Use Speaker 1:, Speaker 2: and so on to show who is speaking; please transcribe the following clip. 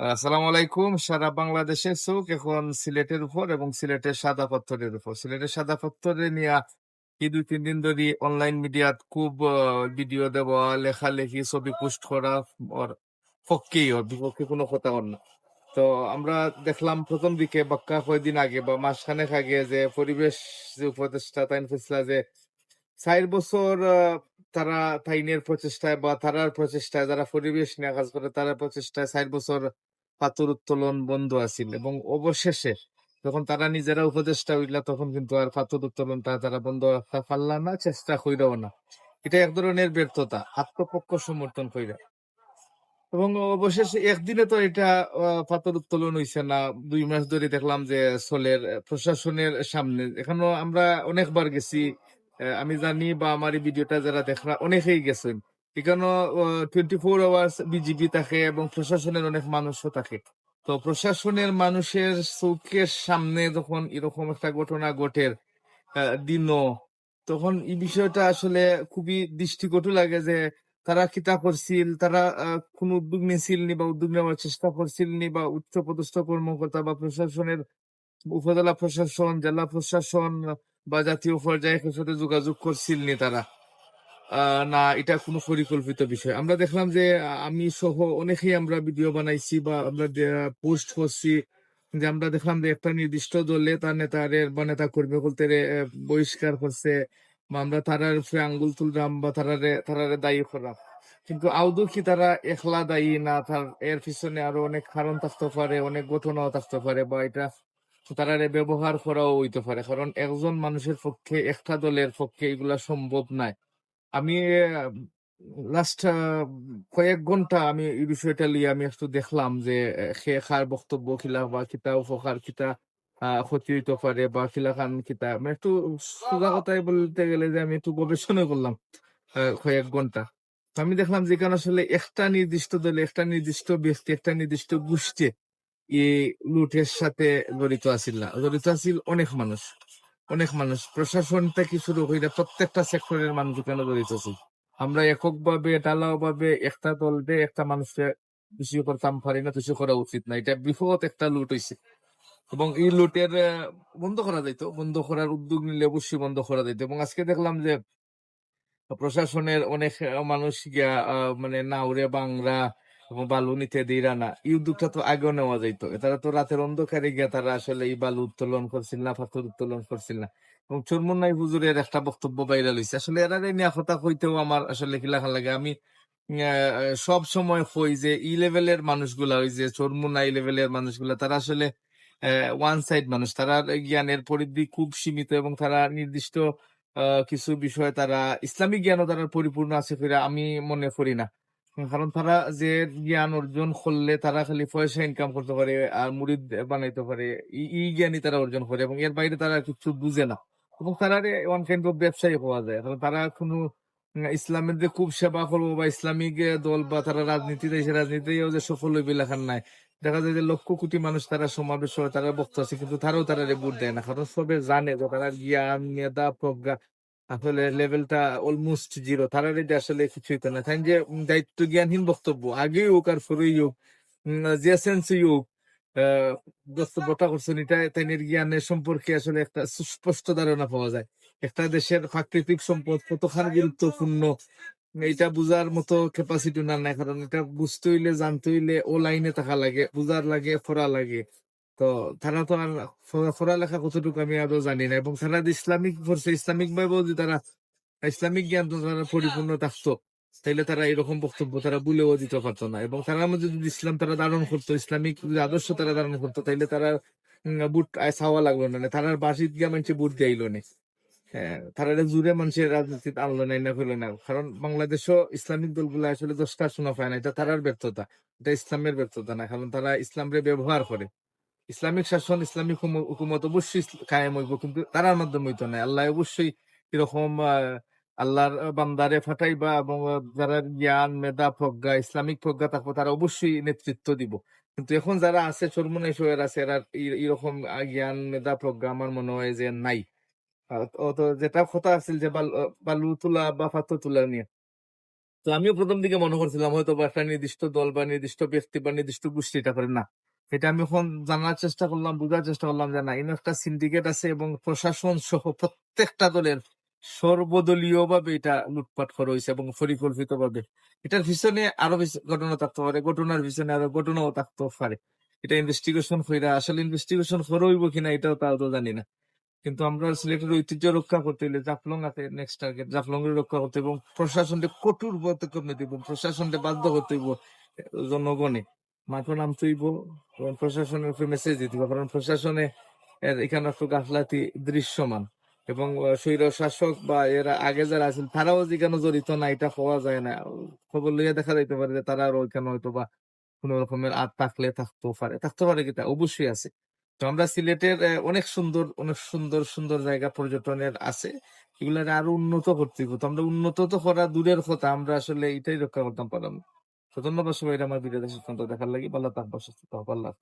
Speaker 1: আসসালামু আলাইকুম। সারা বাংলাদেশের চোখ এখন সিলেটের উপর এবং সিলেটের সাদা পাথরের উপর। সিলেটের সাদা পাথরে নিয়ে এই দুই, তিন দিন ধরে অনলাইন মিডিয়াত খুব ভিডিও দেওয়া, লেখালেখি, ছবি পোস্ট করা, ওর পক্ষেই ওর বিপক্ষে কোনো কথা ওর না। তো আমরা দেখলাম প্রথম দিকে বাক্কা কয়দিন আগে বা মাসখানেক আগে যে পরিবেশ যে উপদেষ্টা তাইন ফেসলা যে চার বছর তারা তাইনের প্রচেষ্টায় বা তারার প্রচেষ্টায় যারা পরিবেশ নিয়ে কাজ করে, তারা প্রচেষ্টায় চার বছর পাথর উত্তোলন বন্ধ আছিল এবং অবশেষে যখন তারা নিজেরা উপদেষ্টা হইলা তখন কিন্তু আর পাথর উত্তোলনটা তারা বন্ধ রাখতে পারলা না, চেষ্টা কইরাও না। এটা এক ধরনের ব্যর্থতা, আত্মপক্ষ সমর্থন কইরা। এবং অবশেষে একদিনে তো এটা পাথর উত্তোলন হইছে না, দুই মাস ধরে দেখলাম যে সোলের প্রশাসনের সামনে। এখানেও আমরা অনেকবার গেছি আমি জানি বা আমার এই ভিডিওটা যারা দেখরা অনেকেই গেছেন। এখানেও টোয়েন্টি ফোর আওয়ার্স বিজিবি থাকে এবং প্রশাসনের অনেক মানুষও থাকে। তো প্রশাসনের মানুষের চৌকের সামনে যখন এরকম একটা ঘটনা ঘটে দিনও, তখন এই বিষয়টা আসলে খুবই দৃষ্টিকটু লাগে যে তারা কিতা করছিল, তারা কোন উদ্যোগ নিয়েছিল বা উদ্যোগ নেওয়ার চেষ্টা করছিল বা উচ্চ পদস্থ কর্মকর্তা বা প্রশাসনের উপজেলা প্রশাসন, জেলা প্রশাসন বা জাতীয় পর্যায়ে সাথে যোগাযোগ করছিল তারা। না, এটা কোনো পরিকল্পিত বিষয়। আমরা দেখলাম যে আমি সহ অনেকেই আমরা ভিডিও বানাইছি বা আমরা পোস্ট করছি যে আমরা দেখলাম যে একটা নির্দিষ্ট দলে তার নেতারের বা নেতা কর্মী বলতে বহিষ্কার করছে বা আমরা তারার উপরে আঙ্গুল তুললাম বা তারারে তারারে দায়ী করলাম। কিন্তু আদৌ কি তারা একলা দায়ী না, তার, এর পিছনে আরও অনেক কারণ থাকতে পারে, অনেক ঘটনাও থাকতে পারে বা এটা তারারে ব্যবহার করাও হইতে পারে। কারণ একজন মানুষের পক্ষে, একটা দলের পক্ষে এগুলা সম্ভব নয় আমি লাস্ট কয়েক ঘণ্টা আমি এই বিষয়টা নিয়ে আমি একটু দেখলাম যে আহ, সে খার বক্তব্য খিলা বা কিতা উপকার কিতা আহ, ক্ষতি হইতে পারে বা আমি একটু সোজা কথাই বলতে গেলে যে আমি একটু গবেষণা করলাম কয়েক ঘণ্টা। আমি দেখলাম যে এখানে আসলে একটা নির্দিষ্ট দলে একটা নির্দিষ্ট ব্যক্তি একটা নির্দিষ্ট গোষ্ঠী এই লুটের সাথে জড়িত আছিল জড়িত আছিল অনেক মানুষ। অনেক মানুষ। প্রশাসন থেকে শুরু করে প্রত্যেকটা সেক্টরের মানুষ এখানে জড়িত আছে আমরা এককভাবে ডালাও ভাবে একটা দল দিয়ে একটা মানুষকে কিছু করতাম পারি না কিছু করা উচিত না। এটা বৃহৎ একটা লুট হয়েছে এবং এই লুটের বন্ধ করা যাইতো। বন্ধ করার উদ্যোগ নিলে অবশ্যই বন্ধ করা যাইতো। এবং আজকে দেখলাম যে প্রশাসনের অনেক মানুষ গিয়া মানে নাউরে বাংলা বালু নিতে দিরা না এই উদ্যোগটা তো আগেও নেওয়া যাইতো। তারা তো রাতের অন্ধকারে গিয়া তারা আসলে এই বালু উত্তোলন করছিল না, পাথর উত্তোলন করছিল না। এবং চুরমুন্নাই হুজুরের একটা বক্তব্য বাইরে লইছে। আসলে এরা নিয়ে কথা কইতেও আমার আসলে কিলাখান লাগে। আমি সব সময় কই যে ই লেভেলের মানুষগুলা, ওই যে চরমুনা ই লেভেলের মানুষগুলা, তারা আসলে ওয়ান সাইড মানুষ। তারা জ্ঞানের পরিধি খুব সীমিত এবং তারা নির্দিষ্ট কিছু বিষয়ে তারা ইসলামিক জ্ঞানও তারা পরিপূর্ণ আছে ফিরে আমি মনে করি না। কারণ তারা যে জ্ঞান অর্জন করলে তারা খালি পয়সা ইনকাম করতে পারে আর মুরিদ বানাইতে পারে। ই- ই জ্ঞানই তারা অর্জন করে এবং এর বাইরে তারা কিছু বুঝে না। এবং তারা ওয়ান কাইন্ড অফ ব্যবসায়ী হওয়া যায়। কারণ তারা কোনো ইসলামের যে খুব সেবা করব বা ইসলামিক দল বা তারা রাজনীতিতে এসে রাজনীতিও যে সফল হইবে লেখার নাই। দেখা যায় যে লক্ষ কোটি মানুষ তারা সমাবেশ হয়, তারা বক্তা আছে, কিন্তু তারাও তারা ভোট দেয় না। কারণ সবে জানে যে তারা জ্ঞান, মেধা, প্রজ্ঞা আসলে লেভেলটা অলমোস্ট জিরো তারা রেডি আসলে কিছুই তো না। তাই যে দায়িত্ব জ্ঞানহীন বক্তব্য। আগেই হোক আর পরেই হোক যে সেন্সই হোক বক্তব্যটা করছেন, এটা তাইনের জ্ঞানের সম্পর্কে আসলে একটা সুস্পষ্ট ধারণা পাওয়া যায়। একটা দেশের প্রাকৃতিক সম্পদ কতখানি গুরুত্বপূর্ণ এটা বুঝার মতো ক্যাপাসিটি না নাই। কারণ এটা বুঝতে হইলে, জানতে হইলে ও লাইনে থাকা লাগে, বুঝার লাগে, পড়া লাগে। তো তারা তো আর পড়া- পড়ালেখা কতটুকু আমি আদৌ জানি না। এবং তারা ইসলামিক পড়ছে ইসলামিক ভাবেও যদি তারা ইসলামিক জ্ঞান তো তারা পরিপূর্ণ থাকতো তাইলে তারা এরকম বক্তব্য তারা বলেও দিতে পারতো না। এবং তারা মধ্যে যদি ইসলাম তারা ধারণ করতো ইসলামিক আদর্শ তারা ধারণ করতো তাইলে তারা বুট চাওয়া লাগল না। তারা বাসিত গিয়া মানুষে বুট দিয়াইলো না। হ্যাঁ তারা জুড়ে মানুষের রাজনীতি আনলো নাই না হইল না। কারণ বাংলাদেশও ইসলামিক দলগুলো আসলে দশটা শোনা পায় না। এটা তারার ব্যর্থতা। এটা ইসলামের ব্যর্থতা না। কারণ তারা ইসলামরে ব্যবহার করে। ইসলামিক শাসন, ইসলামিক হুকুম- হুকুমত অবশ্যই কায়েম হইব, কিন্তু তারার মাধ্যমে হইতো না। আল্লাহ অবশ্যই এরকম আল্লাহর বান্দারে ফাটাইবা এবং যারা জ্ঞান, মেধা, প্রজ্ঞা, ইসলামিক প্রজ্ঞা থাকব, তারা অবশ্যই নেতৃত্ব দিব। কিন্তু এখন যারা আছে চরমনে শোয়ের আছে, এরা এরকম জ্ঞান, মেধা, প্রজ্ঞা আমার মনে হয় যে নাই। তো যেটা কথা আছিল যে বাল- তোলা বা পাথর তোলা নিয়ে। তো আমিও প্রথম দিকে মনে করছিলাম হয়তো বা একটা নির্দিষ্ট দল বা নির্দিষ্ট ব্যক্তি বা নির্দিষ্ট গোষ্ঠী, এটা করে না। এটা আমি এখন জানার চেষ্টা করলাম, বোঝার চেষ্টা করলাম যে না এখানে একটা সিন্ডিকেট আছে এবং প্রশাসন সহ প্রত্যেকটা দলের সর্বদলীয় ভাবে এটা লুটপাট করা হয়েছে এবং পরিকল্পিত ভাবে এটার পিছনে আরও ঘটনা থাকতে পারে, ঘটনার পিছনে আরও ঘটনাও থাকতে পারে। এটা ইনভেস্টিগেশন কইরা, আসলে ইনভেস্টিগেশন করে হইব কিনা এটাও তাও তো জানি না। কিন্তু আমরা সিলেটের ঐতিহ্য রক্ষা করতে হলে জাফলং আছে নেক্সট টার্গেট জাফলং এর রক্ষা করতে এবং প্রশাসনকে কঠোর পদক্ষেপ নিতে এবং প্রশাসনকে বাধ্য করতে জনগণে। মাঠে নামতে হইব এবং প্রশাসনের উপরে মেসেজ দিতে হইব কারণ প্রশাসনে এখানে একটু গাফলাতি দৃশ্যমান। এবং স্বৈর শাসক বা এরা আগে যারা আছেন, তারাও যেখানে জড়িত না, এটা পাওয়া যায় না। খবর লইয়া দেখা যাইতে পারে যে তারা আরও ওইখানে হয়তো বা কোন রকমের আর থাকলে থাকতেও পারে। থাকতে পারে কিটা অবশ্যই আছে। তো আমরা সিলেটের অনেক সুন্দর অনেক সুন্দর সুন্দর জায়গা পর্যটনের আছে। এগুলার আরও উন্নত করতে হবে তো আমরা উন্নত তো করা দূরের কথা, আমরা আসলে এটাই রক্ষা করতাম পারলাম। তো ধন্যবাদ সবাই আমার ভিডিও দেখার লাগে ভালো থাকব সুস্থ থাকব আল্লাহ।